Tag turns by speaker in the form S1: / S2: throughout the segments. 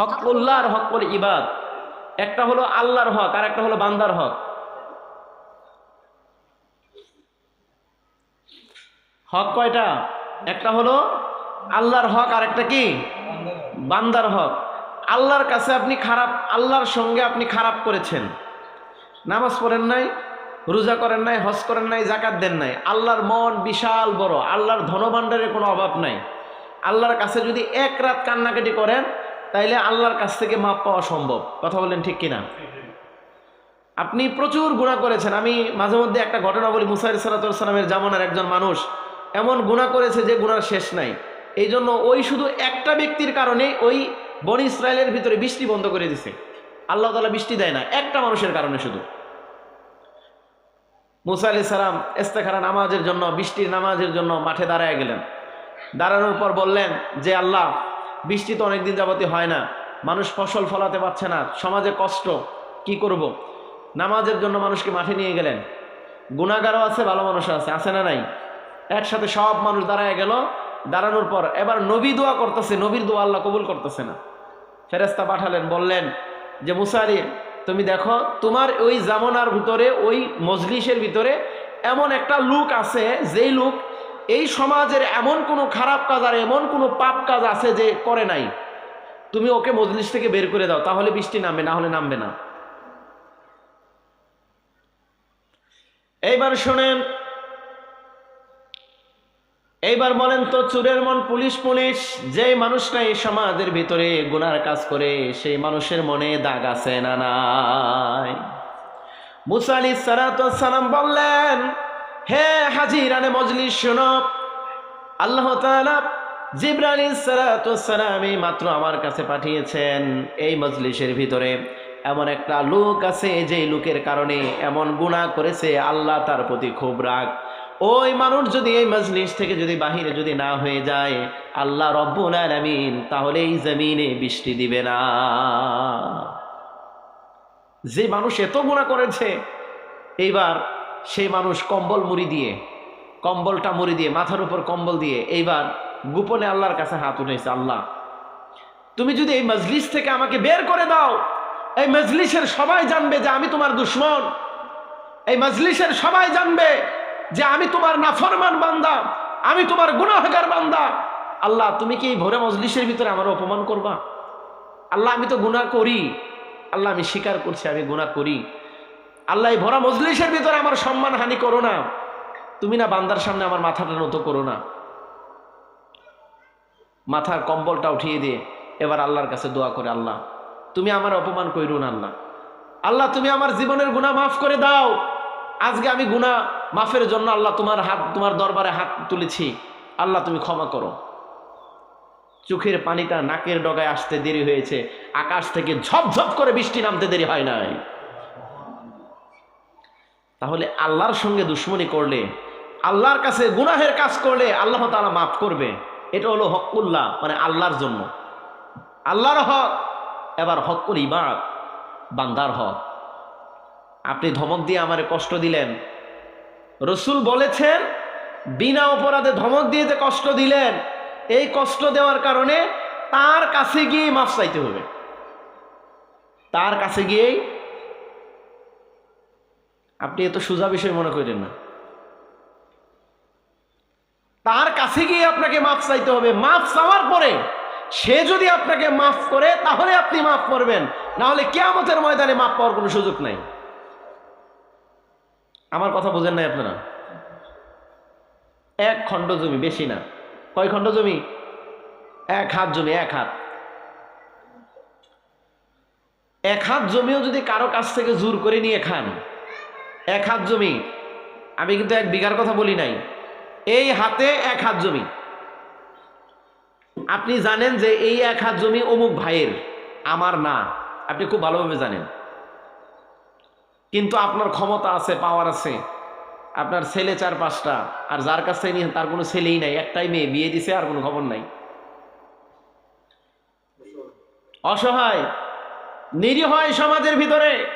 S1: হকুল্লাহ আর Hochul ইবাদ। একটা হলো আল্লাহর হক, আর একটা হলো বান্দার হক। হক কয়টা? একটা হলো আল্লাহর হক, আর একটা কি? বান্দার হক। আল্লাহর কাছে আপনি খারাপ, আল্লাহর সঙ্গে আপনি খারাপ করেছেন। নামাজ পড়েন নাই, রোজা করেন নাই, হজ করেন নাই জাকাত দেন নাই। আল্লাহর মন বিশাল বড়, আল্লাহর ধনভাণ্ডারের কোনো অভাব নাই। আল্লাহর কাছে যদি এক রাত কান্নাকাটি করেন তাইলে আল্লাহর কাছ থেকে মাপ পাওয়া সম্ভব। কথা বলেন ঠিক কিনা? আপনি প্রচুর গুণা করেছেন। আমি মাঝে মধ্যে একটা ঘটনা বলি মুসাইর সালাতামের জামানার একজন মানুষ এমন গুণা করেছে যে গুণার শেষ নাই। এই জন্য ওই শুধু একটা ব্যক্তির কারণে ওই বনি ইসরায়েলের ভিতরে বৃষ্টি বন্ধ করে দিছে। আল্লাহ তালা বৃষ্টি দেয় না, একটা মানুষের কারণে শুধু। মুসা আলি সালাম এস্তেখারা নামাজের জন্য, বৃষ্টির নামাজের জন্য মাঠে দাঁড়ায় গেলেন। দাঁড়ানোর পর বললেন যে, আল্লাহ বৃষ্টি তো অনেকদিন যাবতীয় হয় না। মানুষ ফসল ফলাতে পারছে না। সমাজে কষ্ট। কি করব। নামাজের জন্য মানুষকে মাঠে নিয়ে গেলেন। গুণাগারও আছে, ভালো মানুষও আছে। আছে না নাই? একসাথে সব মানুষ দাঁড়ায় গেল। দাঁড়ানোর পর এবার নবী দোয়া করতেছে। নবীর দোয়া আল্লাহ কবুল করতেছে না। ফেরেস্তা পাঠালেন, বললেন, যে মুসারি তুমি দেখো, তোমার ওই জামনার ভিতরে, ওই মজলিসের ভিতরে এমন একটা লুক আছে, যেই লোক এই সমাজের এমন কোনো খারাপ কাজ আর এমন কোনো পাপ কাজ আছে যে করে নাই। তুমি ওকে মজলিস থেকে বের করে দাও, তাহলে বৃষ্টি নামবে, না হলে নামবে না। এইবার শোনেন, এইবার বলেন তো চুরের মন পুলিশ পুলিশ যে মানুষটা এই সমাজের ভিতরে গুনার কাজ করে, সেই মানুষের মনে দাগ আছে না নাই? মুসা আলী সালাম বললেন হে হাজিরানে মজলিস, শোনো। আল্লাহ তাআলা জিব্রাইল মাত্র আমার কাছে পাঠিয়েছেন এই মজলিসের ভিতরে। এমন একটা লোক আছে যে লোকের কারণে এমন গুনাহ করেছে, আল্লাহ তার প্রতি খুব রাগ। ওই মানুষ যদি এই মজলিস থেকে যদি বাহিরে যদি না হয়ে যায়, আল্লাহ রব্বুল আলামিন তাহলে এই জমিনে বৃষ্টি দিবে না। যে মানুষ এত গুণা করেছে, এইবার সেই মানুষ কম্বল মুড়ি দিয়ে, কম্বলটা মুড়ি দিয়ে, মাথার উপর কম্বল দিয়ে এইবার গোপনে আল্লাহর কাছে হাত উঠেছে আল্লাহ, তুমি যদি এই মজলিস থেকে আমাকে বের করে দাও, এই মজলিসের সবাই জানবে যে আমি তোমার দুশ্মন। এই মজলিসের সবাই জানবে যে আমি তোমার নাফরমান বান্দা, আমি তোমার গুনাহগার বান্দা। আল্লাহ, তুমি কি এই ভোরে মজলিসের ভিতরে আমার অপমান করবা? আল্লাহ, আমি তো গুনাহ করি। আল্লাহ, আমি স্বীকার করছি, আমি গুনাহ করি। আল্লাহ ভরা মজলিসের ভিতরে আমার সম্মান হানি করো না। তুমি না বান্দার সামনে আমার মাথাটা নত করো না। মাথার কম্বলটা উঠিয়ে দিয়ে এবার আল্লাহর কাছে দোয়া করে, আল্লাহ, তুমি আমার অপমান করো না, আল্লাহ। আল্লাহ, তুমি আমার জীবনের গুণা মাফ করে দাও। আজকে আমি গুণা মাফের জন্য আল্লাহ তোমার হাত, তোমার দরবারে হাত তুলেছি। আল্লাহ, তুমি ক্ষমা করো। চোখের পানিটা নাকের ডগায় আসতে দেরি হয়েছে। আকাশ থেকে ঝপঝপ করে বৃষ্টি নামতে দেরি হয় নাই। তাহলে আল্লাহর সঙ্গে দুশ্মনী করলে, আল্লাহর কাছে গুনাহের কাজ করলে আল্লাহ তালা মাফ করবে। এটা হলো হকুল্লাহ মানে আল্লাহর জন্য। আল্লাহর হক, এবার হকুল ইবাদ, বান্দার হক। আপনি ধমক দিয়ে আমারে কষ্ট দিলেন। রসুল বলেছেন, বিনা অপরাধে ধমক দিয়ে যে কষ্ট দিলেন। এই কষ্ট দেওয়ার কারণে তার কাছে গিয়ে মাফ চাইতে হবে। তার কাছে গিয়েই আপনি এত সোজা বিষয় মনে করেন না। তার কাছে গিয়ে আপনাকে মাফ চাইতে হবে। মাফ চাওয়ার পরে সে যদি আপনাকে মাফ করে, তাহলে আপনি মাফ করবেন। না হলে কেয়ামতের ময়দানে মাফ পাওয়ার কোনো সুযোগ নাই। আমার কথা বোঝেন নাই আপনারা? এক খণ্ড জমি, বেশি না। কয় খণ্ড জমি? এক হাত জমি, এক হাত। এক হাত জমিও যদি কারও কাছ থেকে জোর করে নিয়ে খান এক হাত জমি। আমি কিন্তু এক বিঘার কথা বলি নাই। এই হাতে এক হাত জমি। আপনি জানেন যে এই এক হাত জমি অমুক ভাইয়ের, আমার না। আপনি খুব ভালোভাবে জানেন। কিন্তু আপনার ক্ষমতা আছে পাওয়ার আছে। আপনার ছেলে চার পাঁচটা, আর যার কাছ নিয়েছেন তার কোনো ছেলেই নাই। একটাই মেয়ে, বিয়ে দিছে, আর কোনো খবর নাই। অসহায়, নিরীহ সমাজের ভিতরে।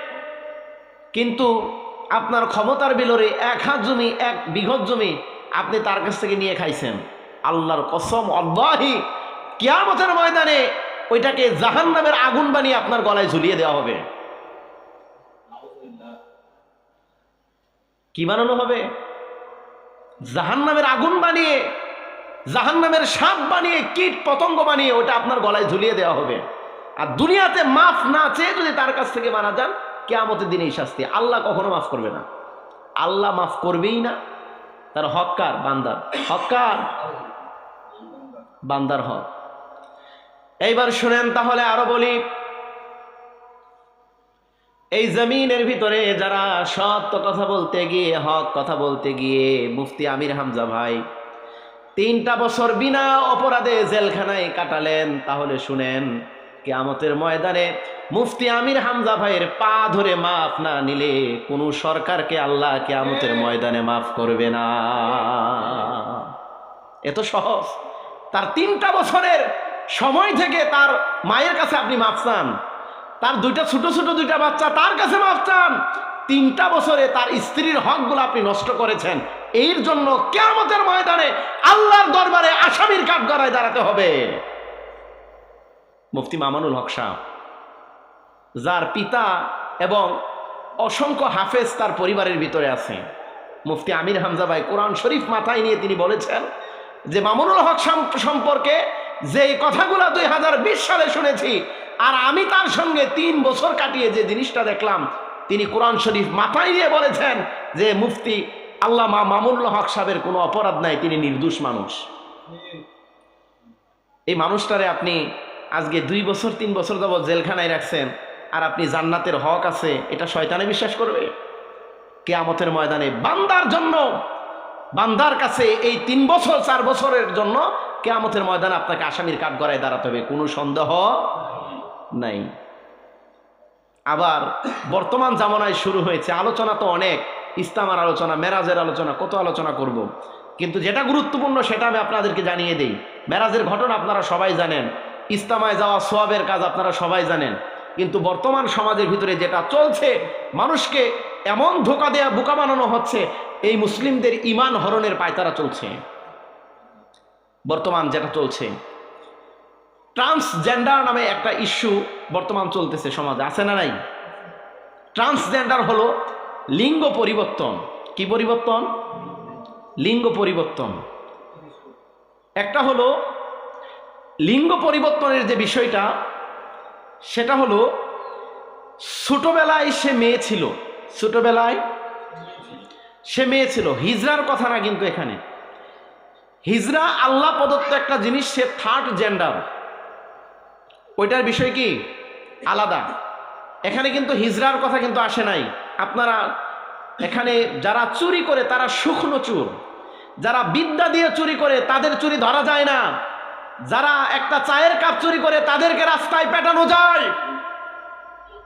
S1: কিন্তু আপনার ক্ষমতার বিলরে এক হাত জমি, এক বিঘত জমি আপনি তার কাছ থেকে নিয়ে খাইছেন। আল্লাহর কসম, অল্লাহি, কিয়ামতের ময়দানে ওইটাকে জাহান নামের আগুন বানিয়ে আপনার গলায় ঝুলিয়ে দেওয়া হবে। কি বানানো হবে? জাহান নামের আগুন বানিয়ে জাহান নামের সাপ বানিয়ে, কীট পতঙ্গ বানিয়ে ওটা আপনার গলায় ঝুলিয়ে দেওয়া হবে। আর দুনিয়াতে মাফ না চেয়ে যদি তার কাছ থেকে মারা যান কেয়ামতের দিনে এই শাস্তি। আল্লাহ কখনো মাফ করবে না। আল্লাহ মাফ করবেই না। তার হক্কার বান্দার। হক্কার বান্দার হক। এইবার শুনেন তাহলে আরও বলি। এই জমিনের ভিতরে যারা সত্য কথা বলতে গিয়ে, হক কথা বলতে গিয়ে, মুফতি আমির হামজা ভাই তিনটা বছর বিনা অপরাধে জেলখানায় কাটালেন, তাহলে শুনেন কেয়ামতের ময়দানে মুফতি আমির হামজা ভাইয়ের পা ধরে মাফ না নিলে কোনো সরকারকে আল্লাহ কেয়ামতের ময়দানে মাফ করবে না। এত সহজ। তার তিনটা বছরের সময় থেকে তার মায়ের কাছে আপনি মাফ চান। তার দুইটা ছোট ছোট দুইটা বাচ্চা তার কাছে মাফ চান। তিনটা বছরে তার স্ত্রীর হকগুলো আপনি নষ্ট করেছেন। এর জন্য কেয়ামতের ময়দানে আল্লাহর দরবারে আসামির কাঠগড়ায় দাঁড়াতে হবে। মুফতি মামানুল হক শাহ যার পিতা এবং অসংখ্য হাফেজ তার পরিবারের ভিতরে আছে। মুফতি আমির হামজা ভাই কোরআন শরীফ মাথায় নিয়ে তিনি বলেছেন যে, মামুনুল হক সম্পর্কে যে কথাগুলো দুই হাজার বিশ সালে শুনেছি, আর আমি তার সঙ্গে তিন বছর কাটিয়ে যে জিনিসটা দেখলাম, তিনি কোরআন শরীফ মাথায় নিয়ে বলেছেন যে, মুফতি আল্লামা মামুনুল হক সাহেবের কোনো অপরাধ নাই, তিনি নির্দোষ মানুষ। এই মানুষটারে আপনি আজকে দুই বছর, তিন বছর যাবৎ জেলখানায় রাখছেন আর আপনি জান্নাতের হক আছে, এটা শয়তানে বিশ্বাস করবে। কেয়ামতের ময়দানে বান্দার জন্য, বান্দার কাছে এই তিন বছর, চার বছরের জন্য কেয়ামতের ময়দানে আপনাকে আসামির কাঠ গড়ায় দাঁড়াতে হবে। কোনো সন্দেহ নাই। আবার বর্তমান জামানায় শুরু হয়েছে, আলোচনা তো অনেক, ইসলামের আলোচনা, মেরাজের আলোচনা, কত আলোচনা করব। কিন্তু যেটা গুরুত্বপূর্ণ সেটা আমি আপনাদেরকে জানিয়ে দিই। মেরাজের ঘটনা আপনারা সবাই জানেন। ইস্তামায় যাওয়া সোয়াবের কাজ আপনারা সবাই জানেন। কিন্তু বর্তমান সমাজের ভিতরে যেটা চলছে, মানুষকে এমন ধোকা দেয়া, বোকা বানানো হচ্ছে, এই মুসলিমদের ইমান হরণের পায়তারা চলছে। বর্তমান যেটা চলছে, ট্রান্সজেন্ডার নামে একটা ইস্যু বর্তমান চলতেছে সমাজে, আছে না নাই? ট্রান্সজেন্ডার হলো লিঙ্গ পরিবর্তন। কি পরিবর্তন? লিঙ্গ পরিবর্তন। একটা হলো লিঙ্গ পরিবর্তনের যে বিষয়টা, সেটা হলো ছোটবেলায় সে মেয়ে ছিল। ছোটবেলায় সে মেয়ে ছিল। হিজরার কথা না কিন্তু এখানে। হিজরা আল্লাহ প্রদত্ত একটা জিনিস, সে থার্ড জেন্ডার ওইটার বিষয় কি? আলাদা। এখানে কিন্তু হিজরার কথা কিন্তু আসে নাই। আপনারা এখানে যারা চুরি করে, তারা শুকনো চুর। যারা বিদ্যা দিয়ে চুরি করে, তাদের চুরি ধরা যায় না। যারা একটা চায়ের কাপ চুরি করে তাদেরকে রাস্তায় পেটানো যায়।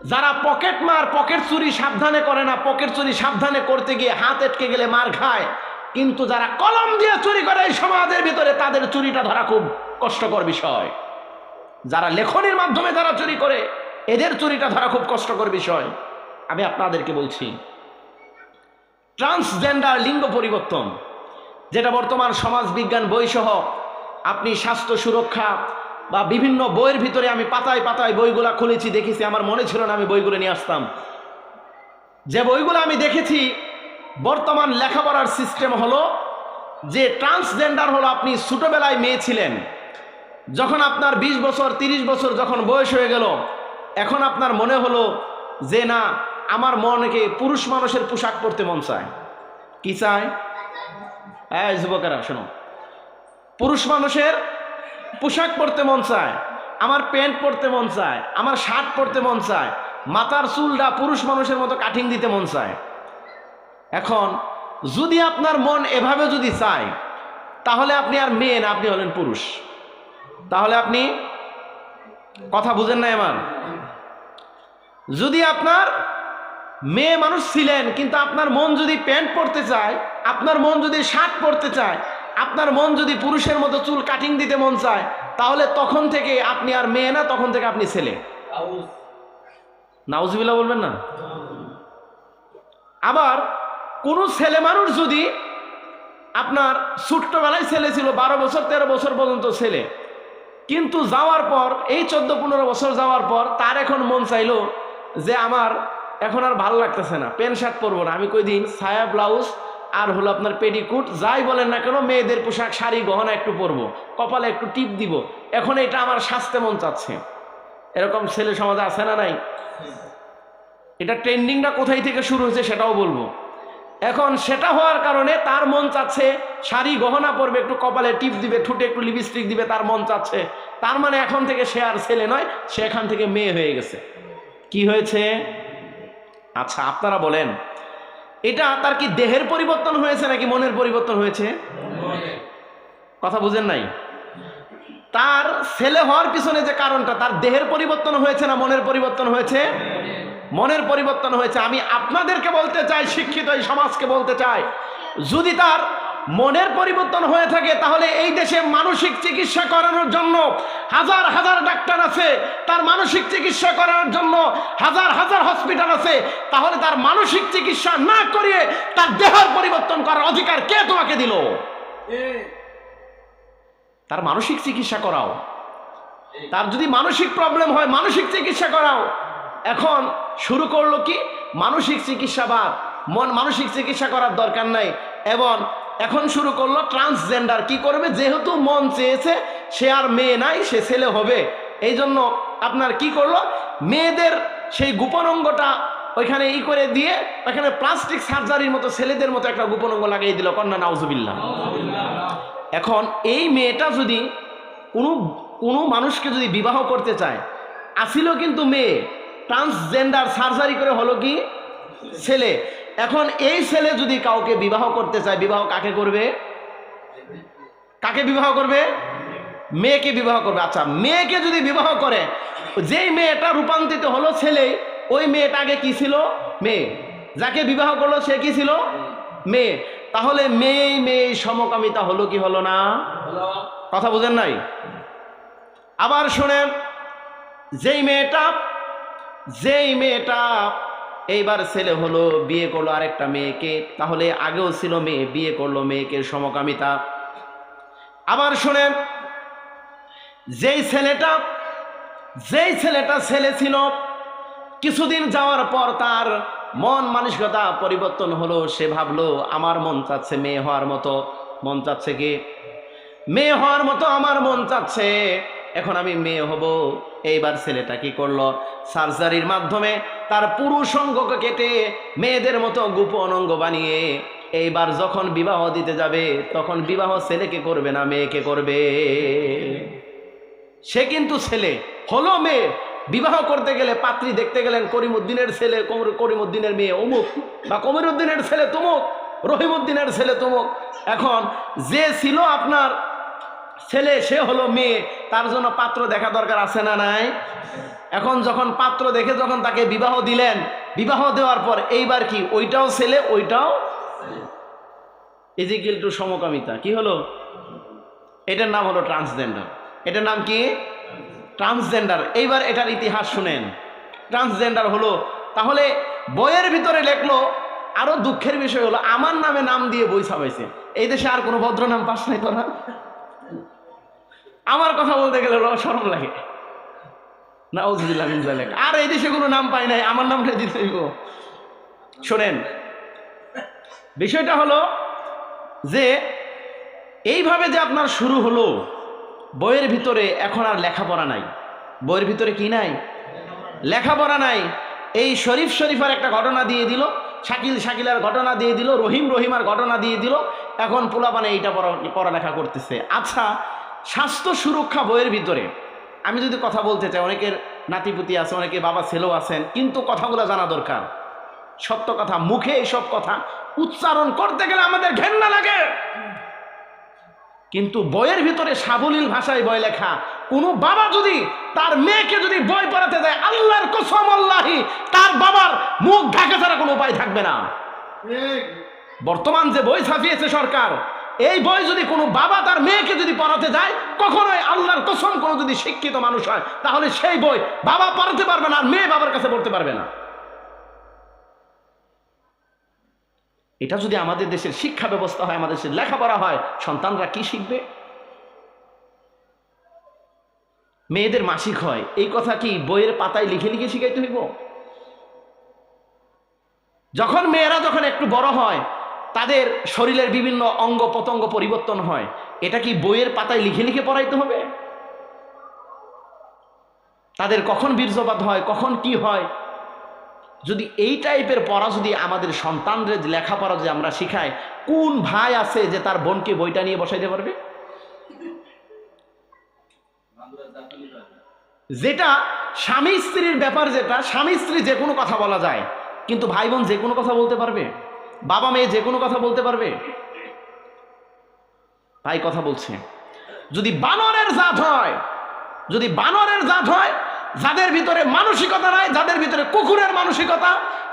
S1: যারা পকেট মার, পকেট চুরি সাবধানে করে না, পকেট চুরি সাবধানে করতে গিয়ে হাত এটকে গেলে মার খায়। কিন্তু যারা কলম দিয়ে চুরি করে এই সমাজের ভিতরে, তাদের চুরিটা ধরা খুব কষ্টকর বিষয়। যারা লেখনের মাধ্যমে যারা চুরি করে, এদের চুরিটা ধরা খুব কষ্টকর বিষয়। আমি আপনাদেরকে বলছি, ট্রান্সজেন্ডার লিঙ্গ পরিবর্তন, যেটা বর্তমান সমাজ বিজ্ঞান বইসহ আপনি স্বাস্থ্য সুরক্ষা বা বিভিন্ন বইয়ের ভিতরে আমি পাতায় পাতায় বইগুলা খুলেছি, দেখেছি, আমার মনে ছিল না আমি বইগুলো নিয়ে আসতাম। যে বইগুলো আমি দেখেছি, বর্তমান লেখাপড়ার সিস্টেম হলো যে ট্রান্সজেন্ডার হলো আপনি ছোটোবেলায় মেয়ে ছিলেন। যখন আপনার ২০ বছর ৩০ বছর যখন বয়স হয়ে গেল, এখন আপনার মনে হলো যে না, আমার মনকে পুরুষ মানুষের পোশাক পরতে মন চায়। কি চায়? হ্যাঁ যুবকেরা, শোনো। পুরুষ মানুষের পোশাক পরতে মন চায়, আমার প্যান্ট পরতে মন চায়, আমার শার্ট পরতে মন চায়, মাথার চুলটা পুরুষ মানুষের মতো কাটিং দিতে মন চায়। এখন যদি আপনার মন এভাবে যদি চায়, তাহলে আপনি আর মেয়ে না, আপনি হলেন পুরুষ। তাহলে আপনি কথা বুঝেন না এমন যদি আপনার মেয়ে মানুষ ছিলেন, কিন্তু আপনার মন যদি প্যান্ট পরতে চায়, আপনার মন যদি শার্ট পরতে চায় আপনার মন যদি পুরুষের মতো চুল কাটিং দিতে মন চায়, তাহলে তখন থেকে আপনি আর মেয়ে না, তখন থেকে আপনি ছেলে। নাউজুবিল্লাহ বলবেন না? আবার কোন ছেলে মানুষ যদি আপনার ছোট্টবেলায় ছেলে ছিল, বারো বছর, তেরো বছর পর্যন্ত ছেলে, কিন্তু যাওয়ার পর, এই চোদ্দ পনেরো বছর যাওয়ার পর তার এখন মন চাইলো যে আমার এখন আর ভালো লাগতেছে না, প্যান্ট শার্ট পরবো না। আমি কই দিন ছায়া, ব্লাউজ আর হলো আপনার পেডিকুট যাই বলেন না কেন, মেয়েদের পোশাক, শাড়ি, গহনা একটু পরবো, কপালে একটু টিপ দিব। এখন এটা আমার স্বাস্থ্য মন চাচ্ছে। এরকম ছেলে সমাজে আছে না নাই? এটা ট্রেন্ডিংটা কোথায় থেকে শুরু হয়েছে সেটাও বলব। এখন সেটা হওয়ার কারণে তার মন চাচ্ছে, শাড়ি, গহনা পরবে, একটু কপালে টিপ দিবে, ঠুটে একটু লিপস্টিক দিবে, তার মন চাচ্ছে। তার মানে এখন থেকে সে আর ছেলে নয়, সে এখান থেকে মেয়ে হয়ে গেছে। কি হয়েছে? আচ্ছা আপনারা বলেন। এটা তার কি দেহের পরিবর্তন হয়েছে নাকি মনের পরিবর্তন হয়েছে? কথা বুঝেন নাই? তার ছেলে হওয়ার পিছনে যে কারণটা, তার দেহের পরিবর্তন হয়েছে না মনের পরিবর্তন হয়েছে? মনের পরিবর্তন হয়েছে। আমি আপনাদেরকে বলতে চাই, শিক্ষিত এই সমাজকে বলতে চাই, যদি তার মনের পরিবর্তন হয়ে থাকে তাহলে এই দেশে মানসিক চিকিৎসা করানোর জন্য হাজার হাজার ডাক্তার আছে তার মানসিক চিকিৎসা করানোর জন্য হাজার হাজার হসপিটাল আছে তাহলে তার মানসিক চিকিৎসা না করিয়ে তার দেহের পরিবর্তন করার অধিকার কে তোমাকে দিল? তার মানসিক চিকিৎসা করাও। তার যদি মানসিক প্রবলেম হয় মানসিক চিকিৎসা করাও। এখন শুরু করল কি? মানসিক চিকিৎসা বা মন মানসিক চিকিৎসা করার দরকার নাই। এবং এখন শুরু করল ট্রান্সজেন্ডার কি করবে? যেহেতু মন চেয়েছে, সে আর মেয়ে নাই, সে ছেলে হবে। এই জন্য আপনার কি করল? মেয়েদের সেই গোপন অঙ্গটা ওইখানে ই করে দিয়ে ওইখানে প্লাস্টিক সার্জারির মতো ছেলেদের মতো একটা গোপন অঙ্গ লাগিয়ে দিল। কন্যা, নাউজুবিল্লাহ। এখন এই মেয়েটা যদি কোনো কোনো মানুষকে যদি বিবাহ করতে চায় আসিল কিন্তু মেয়ে ট্রান্সজেন্ডার সার্জারি করে হলো কি? ছেলে। এখন এই ছেলে যদি কাউকে বিবাহ করতে চায়, বিবাহ কাকে করবে? কাকে বিবাহ করবে? মেয়েকে বিবাহ করবে। আচ্ছা মেয়েকে যদি বিবাহ করে, যেই মেয়েটা রূপান্তরিত হলো ছেলে ওই মেয়েটা আগে কি ছিল? মেয়ে। যাকে বিবাহ করল, সে কি ছিল? মেয়ে। তাহলে মেয়ে মেয়ে সমকামিতা হলো কি হলো না? কথা বুঝেন নাই? আবার শোনেন, যেই মেয়েটা যেই মেয়েটা এইবার ছেলে হলো, বিয়ে করল আরেকটা মেয়েকে, তাহলে আগেও ছিল মেয়ে, বিয়ে করল মেয়েকে সমকামিতা। আবার শোনেন, যেই ছেলেটা যেই ছেলেটা ছেলে ছিল, কিছুদিন যাওয়ার পর তার মন মানসিকতা পরিবর্তন হলো, সে ভাবলো, আমার মন চাচ্ছে মেয়ে হওয়ার মতো, মন চাচ্ছে কি? মেয়ে হওয়ার মতো আমার মন চাচ্ছে। এখন আমি মেয়ে হব। এইবার ছেলেটা কি করল? সার্জারির মাধ্যমে তার পুরুষ অঙ্গকে কেটে মেয়েদের মতো গোপন অঙ্গ বানিয়ে এইবার যখন বিবাহ দিতে যাবে, তখন বিবাহ ছেলেকে করবে না মেয়েকে করবে? সে কিন্তু ছেলে, হলো মেয়ে। বিবাহ করতে গেলে পাত্রী দেখতে গেলেন করিমুদ্দিনের ছেলে করিমুদ্দিনের মেয়ে অমুক বা কমিরুদ্দিনের ছেলে তুমুক রহিমুদ্দিনের ছেলে তুমুক। এখন যে ছিল আপনার ছেলে, সে হলো মেয়ে, তার জন্য পাত্র দেখা দরকার আছে না নাই? এখন যখন পাত্র দেখে যখন তাকে বিবাহ দিলেন, বিবাহ দেওয়ার পর এইবার কি, ওইটাও ছেলে, ওইটাও ইজিকিল টু সমকামিতা, কি হলো? এটার নাম হলো ট্রান্সজেন্ডার এটার নাম কি? ট্রান্সজেন্ডার এইবার এটার ইতিহাস শুনেন। ট্রান্সজেন্ডার হলো, তাহলে বইয়ের ভিতরে লেখলো, আরও দুঃখের বিষয় হলো, আমার নামে নাম দিয়ে বই ছাপাইছে। এই দেশে আর কোনো ভদ্র নাম পাস নাই তো না আমার কথা বলতে গেলে সরম লাগে। না আর এই দেশে কোনো নাম পাই নাই, আমার নামটা দিতে শোনেন, বিষয়টা হলো যে, এইভাবে যে আপনার শুরু হলো, বইয়ের ভিতরে এখন আর লেখাপড়া নাই। বইয়ের ভিতরে কি নাই? লেখাপড়া নাই। এই শরীফ শরীফের একটা ঘটনা দিয়ে দিল, শাকিল শাকিলার ঘটনা দিয়ে দিল, রহিম রহিমার ঘটনা দিয়ে দিল, এখন পোলাপানে এইটা পড়া- পড়ালেখা করতেছে। আচ্ছা স্বাস্থ্য সুরক্ষা বইয়ের ভিতরে। আমি যদি কথা বলতে চাই অনেকের নাতিপুতি আছে অনেকে বাবা ছেলেও আছেন কিন্তু কথাগুলো জানা দরকার। সত্য কথা মুখে এইসব কথা উচ্চারণ করতে গেলে আমাদের ঘেন্না লাগে। কিন্তু বইয়ের ভিতরে সাবলীল ভাষায় বই লেখা কোনো বাবা যদি তার মেয়েকে যদি বই পড়াতে দেয় আল্লাহর কসম আল্লাহি তার বাবার মুখ ঢাকা ছাড়া কোনো উপায় থাকবে না। বর্তমান যে বই ছাপিয়েছে সরকার এই বই যদি কোনো বাবা তার মেয়েকে যদি পড়াতে যায় কখনোই আল্লাহর কসম কোনো যদি শিক্ষিত মানুষ হয়, তাহলে সেই বই বাবা পড়াতে পারবে না আর মেয়ে বাবার কাছে পড়তে পারবে না। এটা যদি আমাদের দেশের শিক্ষা ব্যবস্থা হয়, আমাদের দেশের লেখাপড়া হয়, সন্তানরা কি শিখবে? মেয়েদের মাসিক হয়, এই কথা কি বইয়ের পাতায় লিখে লিখে শিখাইতে হইব? যখন মেয়েরা যখন একটু বড় হয় তাদের শরীরের বিভিন্ন অঙ্গ প্রত্যঙ্গ পরিবর্তন হয়। এটা কি বইয়ের পাতায় লিখে লিখে পড়াইতে হবে? তাদের কখন বীর্যপাত হয়, কখন কি হয়? যদি এই টাইপের পড়া যদি আমাদের সন্তানদের লেখাপড়া যদি আমরা শিখাই, কোন ভাই আছে যে তার বোনকে বইটা নিয়ে বসাইতে পারবে? যেটা স্বামী স্ত্রীর ব্যাপার যেটা, স্বামী স্ত্রী যে কোনো কথা বলা যায়, কিন্তু ভাই বোন যে কোনো কথা বলতে পারবে? বাবা মেয়ে যে কোনো কথা বলতে পারবে? ভাই কথা বলছে। যদি বানরের জাত হয়, যদি বানরের জাত হয়, যাদের ভিতরে মানসিকতা নাই, যাদের ভিতরে কুকুরের মানসিকতা,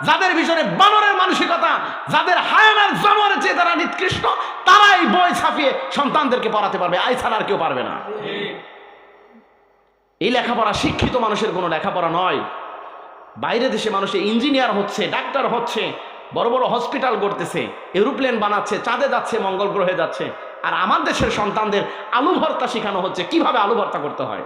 S1: যাদের ভিতরে বানরের মানসিকতা, যাদের হায়ানার জমরের চেয়ে তারা নিকৃষ্ট, তারাই বই ছাপিয়ে সন্তানদেরকে পড়াতে পারবে। আই ছাড়া আর কেউ পারবে না। এই লেখাপড়া শিক্ষিত মানুষের কোনো লেখাপড়া নয়। বাইরে দেশে মানুষ ইঞ্জিনিয়ার হচ্ছে, ডাক্তার হচ্ছে বড় বড় হসপিটাল করতেছে এরোপ্লেন বানাচ্ছে, চাঁদে যাচ্ছে, মঙ্গল গ্রহে যাচ্ছে। আর আমার দেশের সন্তানদের আলু ভর্তা শেখানো হচ্ছে, কীভাবে আলু ভর্তা করতে হয়?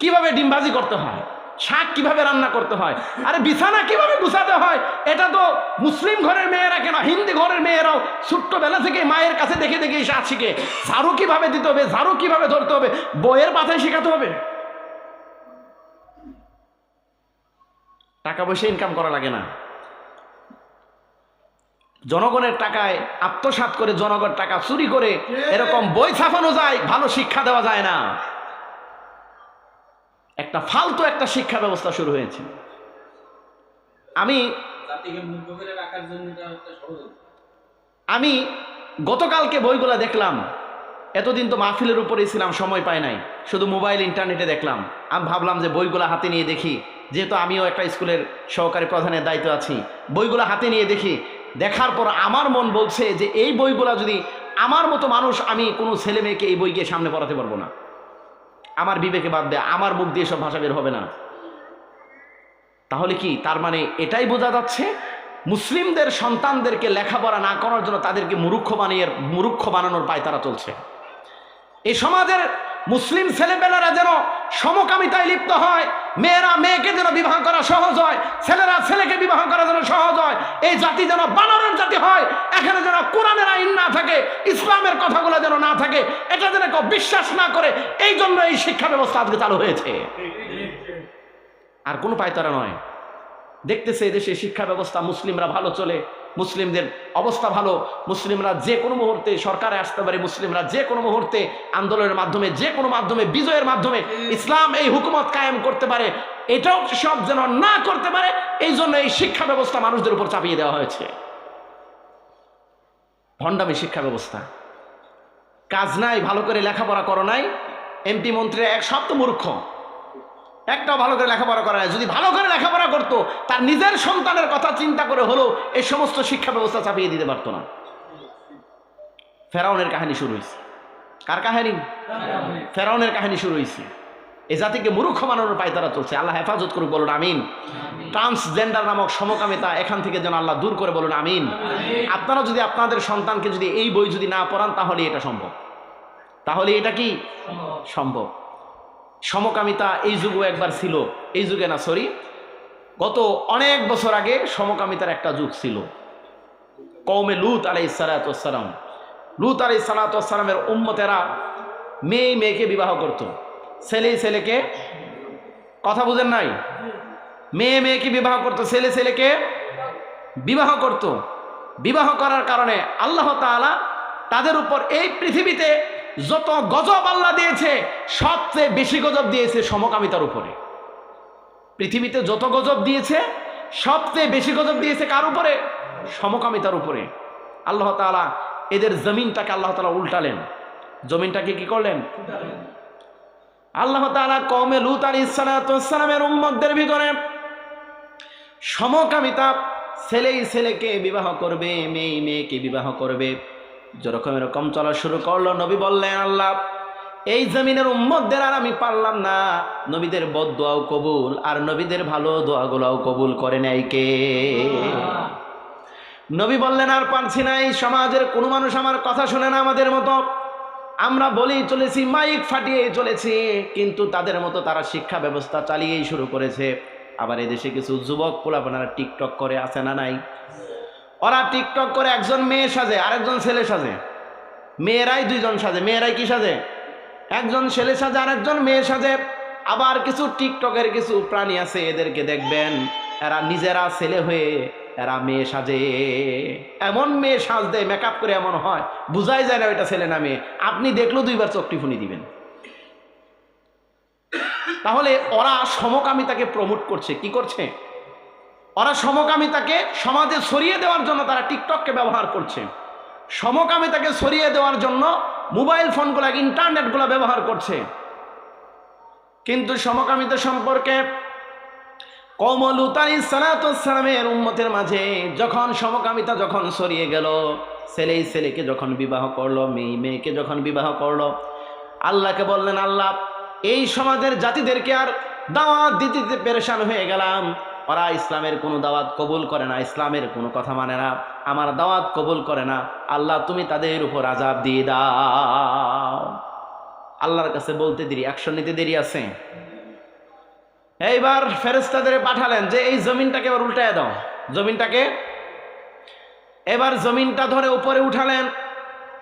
S1: কীভাবে ডিমবাজি করতে হয়? শাক কীভাবে রান্না করতে হয়? আরে বিছানা কীভাবে গুছাতে হয়? এটা তো মুসলিম ঘরের মেয়েরা কেন, হিন্দি ঘরের মেয়েরাও ছোট্টবেলা থেকে মায়ের কাছে দেখে দেখে শাক শিখে ঝাড়ু কীভাবে দিতে হবে? ঝাড়ু কীভাবে ধরতে হবে? বইয়ের পাথায় শেখাতে হবে? টাকা পয়সা ইনকাম করা লাগে না। জনগণের টাকায় আত্মসাৎ করে জনগণ টাকা চুরি করে এরকম বই ছাপানো যায় ভালো শিক্ষা দেওয়া যায় না। একটা ফালতু একটা শিক্ষা ব্যবস্থা শুরু হয়েছে। আমি আমি গতকালকে বইগুলা দেখলাম। এতদিন তো মাহফিলের উপরেই ছিলাম সময় পাই নাই। শুধু মোবাইল ইন্টারনেটে দেখলাম। আমি ভাবলাম যে বইগুলা হাতে নিয়ে দেখি। যেহেতু আমিও একটা স্কুলের সহকারী প্রধানের দায়িত্ব আছি, বইগুলো হাতে নিয়ে দেখি। দেখার পর আমার মন বলছে যে এই বইগুলো যদি আমার মতো মানুষ, আমি কোনো ছেলে মেয়েকে এই বইকে সামনে পড়াতে পারব না। আমার বিবেকে বাদ দেয় আমার মুখ দিয়ে সব ভাষা বের হবে না। তাহলে কি, তার মানে এটাই বোঝা যাচ্ছে? মুসলিমদের সন্তানদেরকে লেখাপড়া না করার জন্য তাদেরকে মুরুক্ষ বানিয়ে মুরুক্ষ বানানোর পায় তারা চলছে। এই সমাজের মুসলিম ছেলেপেলেরা যেন সমকামিতায় লিপ্ত হয়। মেয়েরা মেয়েকে যেন বিবাহ করা সহজ হয়, ছেলেরা ছেলেকে বিবাহ করা যেন সহজ হয়, এই জাতি যেন বানরের জাতি হয়, এখানে যেন কোরআনের আইন না থাকে, ইসলামের কথাগুলো যেন না থাকে, এটা যেন কেউ বিশ্বাস না করে, এই জন্য এই শিক্ষা ব্যবস্থা আজকে চালু হয়েছে। আর কোনো পায়তারা নয়। দেখতেছে এদেশে শিক্ষা ব্যবস্থা মুসলিমরা ভালো চলে মুসলিমদের অবস্থা ভালো। মুসলিমরা যে কোনো মুহূর্তে সরকারে আসতে পারে, মুসলিমরা যে কোনো মুহূর্তে আন্দোলনের মাধ্যমে, যে কোনো মাধ্যমে, বিজয়ের মাধ্যমে ইসলাম এই হুকুমত কায়েম করতে পারে। এটাও সব যেন না করতে পারে এই জন্য এই শিক্ষা ব্যবস্থা মানুষদের উপর চাপিয়ে দেওয়া হয়েছে। ভণ্ডামি শিক্ষা ব্যবস্থা। কাজ নাই, ভালো করে লেখাপড়া করো নাই। এমপি মন্ত্রী এক সব তো মূর্খ। একটাও ভালো করে লেখাপড়া করে না যদি ভালো করে লেখাপড়া করতো, তার নিজের সন্তানের কথা চিন্তা করে হলো এই সমস্ত শিক্ষা ব্যবস্থা চাপিয়ে দিতে পারতো না। ফেরাউনের কাহিনী শুরু হয়েছে। কার কাহিনী? ফেরাউনের কাহিনী শুরু হয়েছে। এ জাতিকে মূর্খ পায় তারা চলছে। আল্লাহ হেফাজত করুক, বলুন, আমিন। ট্রান্সজেন্ডার নামক সমকামিতা এখান থেকে যেন আল্লাহ দূর করে বলুন, আমিন। আপনারা যদি আপনাদের সন্তানকে যদি এই বই যদি না পড়ান, তাহলে এটা সম্ভব। তাহলে এটা কি? সম্ভব। সমকামিতা এই যুগও একবার ছিল, এই যুগে না সরি গত অনেক বছর আগে সমকামিতার একটা যুগ ছিল। কৌমে লুত আলাই সালাতাম লুত আলাই সালাতামের উম্মতেরা মেয়ে মেয়েকে বিবাহ করত। ছেলে ছেলেকে কথা বুঝেন নাই? মেয়ে মেয়েকে বিবাহ করতো, ছেলে ছেলেকে বিবাহ করত। বিবাহ করার কারণে আল্লাহ তাআলা তাদের উপর এই পৃথিবীতে যত গজব আল্লাহ দিয়েছে, সবচেয়ে বেশি গজব দিয়েছে সমকামিতার উপরে। পৃথিবীতে যত গজব দিয়েছে, সবচেয়ে বেশি গজব দিয়েছে কার উপরে? সমকামিতার উপরে। আল্লাহ তাআলা এদের জমিনটাকে আল্লাহ তাআলা উল্টালেন। জমিনটাকে কি করলেন? আল্লাহ তাআলা কওমে লুত আলাইহিস সালামের উম্মতদের ভিতরে সমকামিতা ছেলেই ছেলেকে বিবাহ করবে, মেয়ে মেয়েকে বিবাহ করবে। যেরকম এরকম চলা শুরু করল, নবী বললেন, আল্লাহ, এই জমিনের উম্মতদের আর আমি পারলাম না। নবীদের বদ দোয়াও কবুল, আর নবীদের ভালো দোয়াগুলাও কবুল করে নেয় কে? নবী বললেন, আর পারছি না, এই সমাজের কোনো মানুষ আমার কথা শুনে না আমাদের মতো। আমরা বলেই চলেছি, মাইক ফাটিয়ে চলেছি, কিন্তু তাদের মতো তারা শিক্ষা ব্যবস্থা চালিয়েই শুরু করেছে। আবার এদেশে কিছু যুবক পোলাপনারা টিকটক করে, আছে না নাই? ওরা টিকটক করে একজন মেয়ে সাজে, আরেকজন ছেলে সাজে। মেয়েরাই দুইজন সাজে, মেয়েরাই কি সাজে? একজন ছেলে সাজে, আরেকজন মেয়ে সাজে। আবার কিছু টিকটকের কিছু প্রাণী আছে, এদেরকে দেখবেন, এরা নিজেরা ছেলে হয়ে এরা মেয়ে সাজে। এমন মেয়ে সাজ দেয় মেকআপ করে এমন হয়, বুঝাই যায় না ওইটা ছেলে না মেয়ে। আপনি দেখলেও দুইবার চোখটি ফুনি দিবেন। তাহলে ওরা সমকামিতাকে প্রমোট করছে, কি করছে? ওরা সমকামিতাকে সমাজে সরিয়ে দেওয়ার জন্য তারা টিকটককে ব্যবহার করছে। সমকামিতাকে সরিয়ে দেওয়ার জন্য মোবাইল ফোনগুলো, ইন্টারনেটগুলো ব্যবহার করছে। কিন্তু সমকামিতা সম্পর্কে কমলুতারি সালাতামের উম্মতের মাঝে যখন সমকামিতা যখন সরিয়ে গেল ছেলেই ছেলেকে যখন বিবাহ করল, মেয়ে মেয়েকে যখন বিবাহ করল, আল্লাহকে বললেন, আল্লাহ, এই সমাজের জাতিদেরকে আর দাওয়াত দিতে দিতে পেরেশান হয়ে গেলাম। ওরা ইসলামের কোনো দাওয়াত কবুল করে না, ইসলামের কোনো কথা মানে না। আমার দাওয়াত কবুল করে না। আল্লাহ, তুমি তাদের উপর আজাব দিয়ে দাও। আল্লাহর কাছে বলতে দেরি, অ্যাকশন নিতে দেরি আছে। এইবার ফেরেস্তাদের পাঠালেন যে, এই জমিনটাকে এবার উল্টায় দাও। জমিনটাকে এবার জমিনটা ধরে উপরে উঠালেন।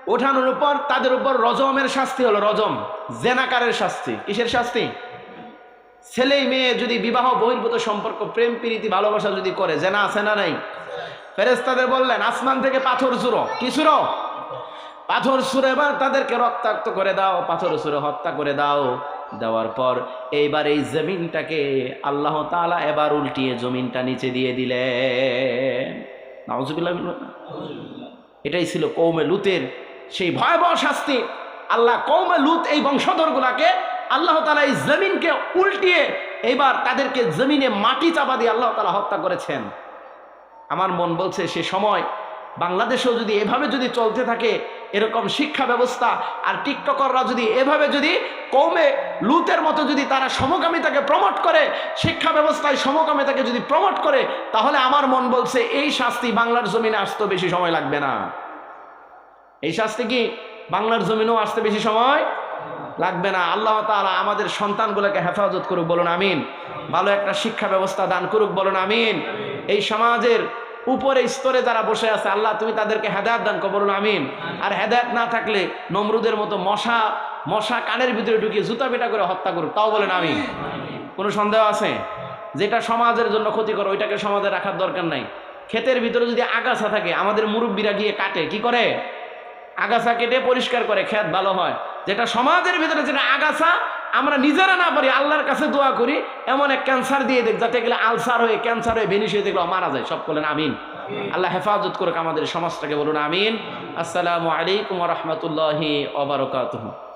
S1: ওঠানোর উপর তাদের উপর রজমের শাস্তি হলো, রজম। জেনাকারের শাস্তি। কিসের শাস্তি? ছেলে মেয়ে যদি বিবাহ বহির্ভূত সম্পর্ক, প্রেম, প্রীতি, ভালোবাসা যদি করে যে না আছে না নাই? ফেরেস্তাদের বললেন, আসমান থেকে পাথর চুরো কি চুরো পাথর সুরে এবার তাদেরকে রক্তাক্ত করে দাও, পাথর সুরে হত্যা করে দাও। দেওয়ার পর এইবার এই জমিনটাকে আল্লাহ তালা এবার উল্টিয়ে জমিনটা নিচে দিয়ে দিলেন। এটাই ছিল কৌমে লুতের সেই ভয়াবহ শাস্তি। আল্লাহ কৌমে লুত এই বংশধরগুলাকে আল্লাহ তালা এই জমিনকে উল্টিয়ে এইবার তাদেরকে জমিনে মাটি চাপা দিয়ে আল্লাহ তালা হত্যা করেছেন। আমার মন বলছে সে সময় বাংলাদেশেও যদি এভাবে যদি চলতে থাকে, এরকম শিক্ষা ব্যবস্থা আর টিকটকাররা যদি এভাবে যদি কমে, লুতের মতো যদি তারা সমকামিতাকে প্রমোট করে, শিক্ষা ব্যবস্থায় সমকামিতাকে যদি প্রমোট করে, তাহলে আমার মন বলছে এই শাস্তি বাংলার জমিনে আসতে বেশি সময় লাগবে না। এই শাস্তি কি বাংলার জমিনেও আসতে বেশি সময় লাগবে না। আল্লাহ তাআলা আমাদের সন্তানগুলোকে হেফাজত করুক, বলুন আমিন। ভালো একটা শিক্ষা ব্যবস্থা দান করুক, বলুন আমিন। এই সমাজের উপরে স্তরে যারা বসে আছে, আল্লাহ তুমি তাদেরকে হেদায়ত দান করো, বলুন আমিন। আর হেদায়ত না থাকলে নমরুদের মতো মশা মশা কানের ভিতরে ঢুকিয়ে জুতা পেটা করে হত্যা করুক, তাও বলেন আমিন। কোনো সন্দেহ আছে? যেটা সমাজের জন্য ক্ষতিকর, ওইটাকে সমাজে রাখার দরকার নাই। ক্ষেতের ভিতরে যদি আগাছা থাকে, আমাদের মুরব্বীরা গিয়ে কাটে, কি করে? আগাছা কেটে পরিষ্কার করে, ক্ষেত ভালো হয়। যেটা সমাজের ভিতরে যেটা আগাছা, আমরা নিজেরা না পারি আল্লাহর কাছে দোয়া করি, এমন এক ক্যান্সার দিয়ে দেখ, যাতে গেলে আলসার হয়ে ক্যান্সার হয়ে ভেনিস হয়ে দেখল, মারা যায়। সব করলেন আমিন। আল্লাহ হেফাজত করুক আমাদের সমাজটাকে, বলুন আমিন। আসসালামু আলাইকুম রহমতুল্লাহি ওবরকাতুহ